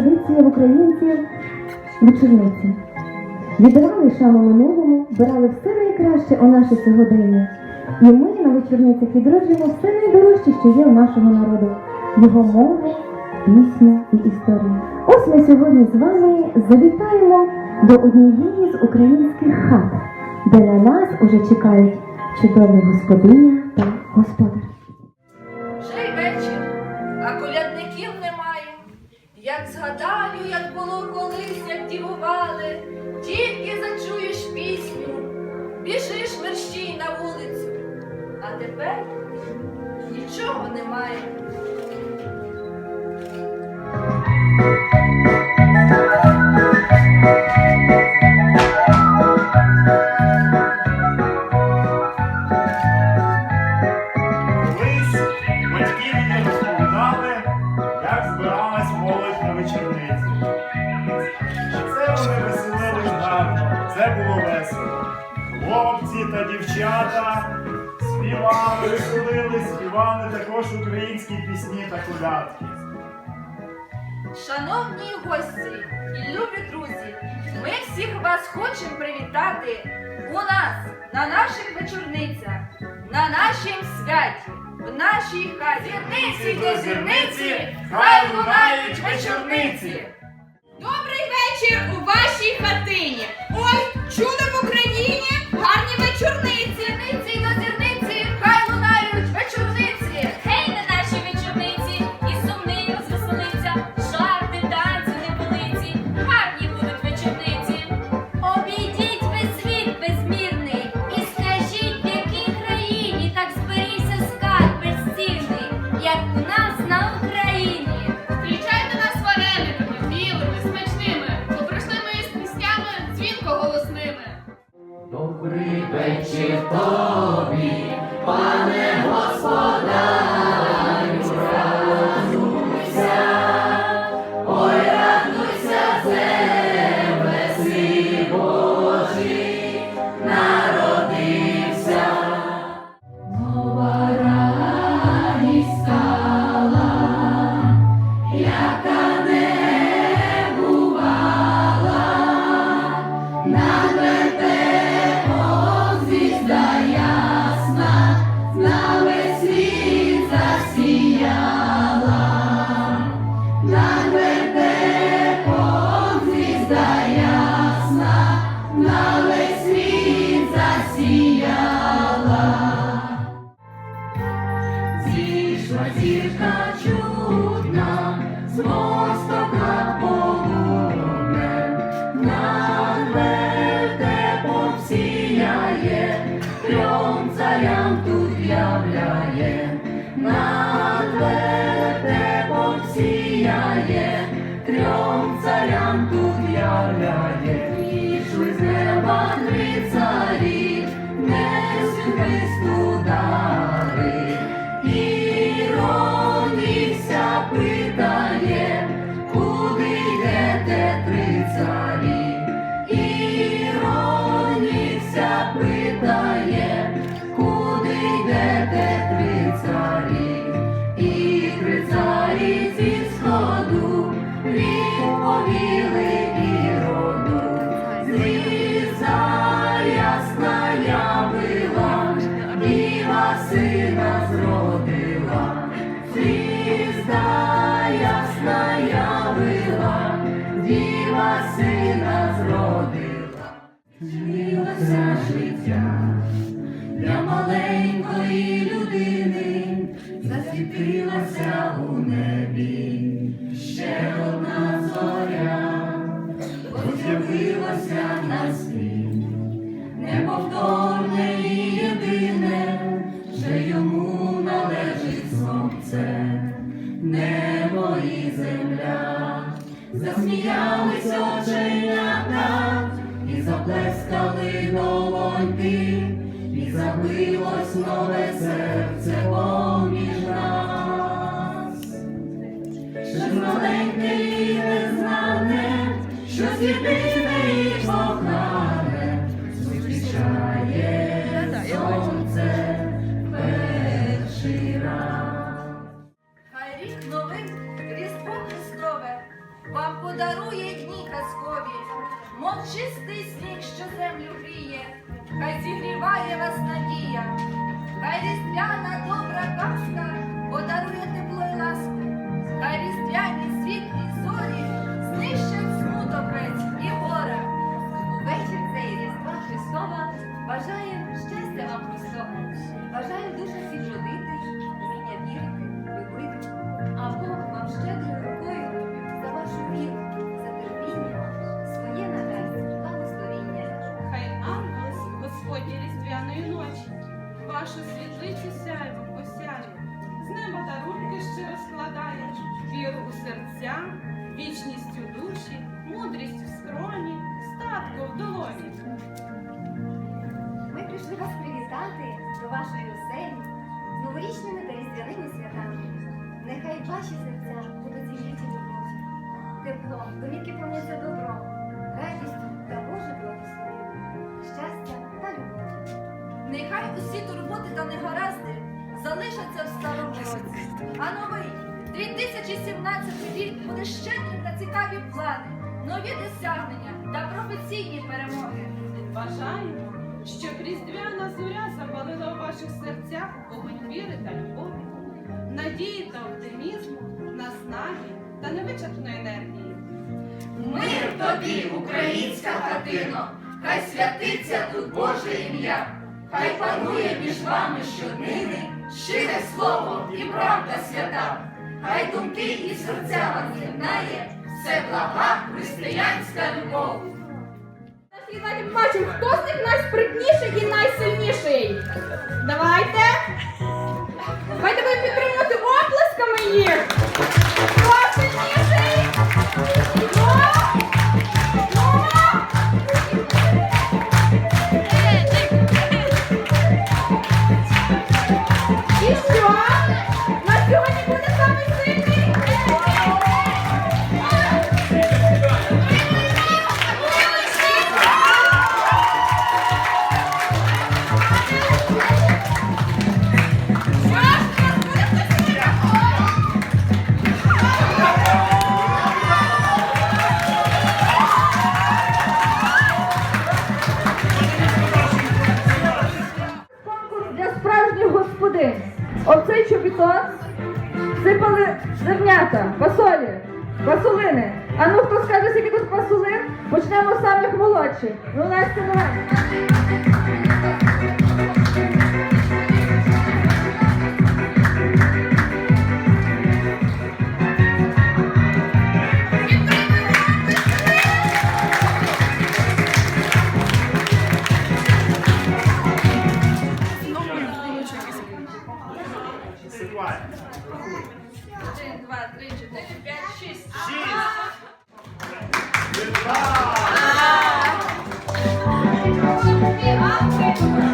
традиція в українців вечорниці. Віддавали шану минулому, брали все найкраще у наше сьогодення. І ми на вечорницях відроджуємо все найдорожче, що є у нашого народу, його мову, пісню і історію. Ось ми сьогодні з вами завітаємо до однієї з українських хат, де на нас уже чекають чудові господиня та господар. Як згадаю, як було колись, як дівували, тільки зачуєш пісню, біжиш мерщій на вулицю. А тепер нічого немає. Гості і любі друзі, ми всіх вас хочемо привітати у нас на наших вечорницях, на нашім святі, в нашій хаті. Зірниці до зірниці, хай лунають вечорниці. Добрий вечір у вашій хатині. Ой, чули в Україні гарні Зійшла зірка чудна, з God Діва сина зродила. Змінилося життя для маленької людини, засвітилася засміялись оченята, і заплескали долоньки, і забилось чистий сніг, що землю гріє, хай зігріває вас надія, хай різдвяна добра казка подарує тепло й ласку, хай різдвяні вашу світлицю сяйво посяє, з неба дарунки щиро складає, віру у серця, вічність у душі, мудрість в скроні, статку в долоні. Ми прийшли вас привітати до вашої оселі з новорічними та різдвяними святами. Нехай ваші серця будуть зігріті любов'ю, теплом, домівки повняться добром, радістю та Божим благословенням. Нехай усі турботи та негаразди залишаться в старому році, а новий 2017 рік буде щедрим на цікаві плани, нові досягнення та професійні перемоги. Бажаємо, щоб різдвяна зоря запалила у ваших серцях вогонь віри та любові, надії та оптимізму, наснаги та невичерпної енергії. Мир тобі, українська хатино, хай святиться тут Боже ім'я, хай панує між вами щоднини щире слово і правда свята, хай думки і серця вам з'єднає, все блага християнська любов. Ми бачимо, хто з них найспритніший і найсильніший. Давайте. Давайте будемо підтримувати оплесками їх. Почнемо з самих Amém.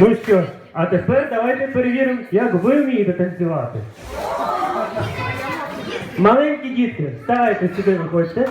Ну що, а тепер давайте перевіримо, як ви вмієте танцювати. Маленькі дітки, ставайте сюди, ви Дай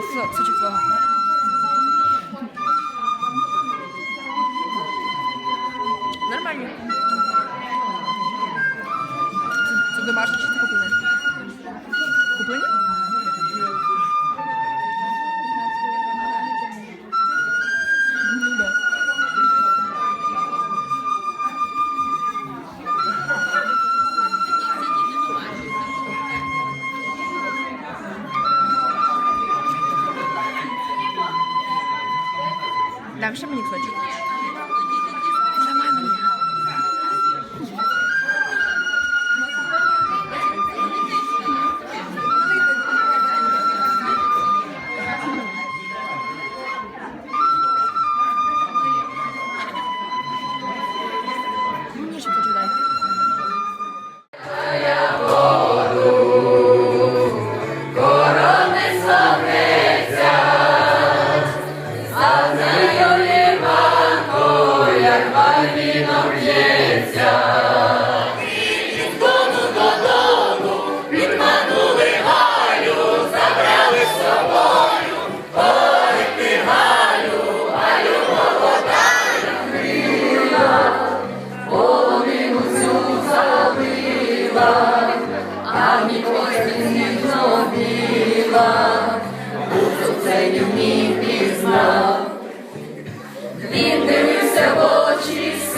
是出去喝是不是你喝酒？Він дивився в очі.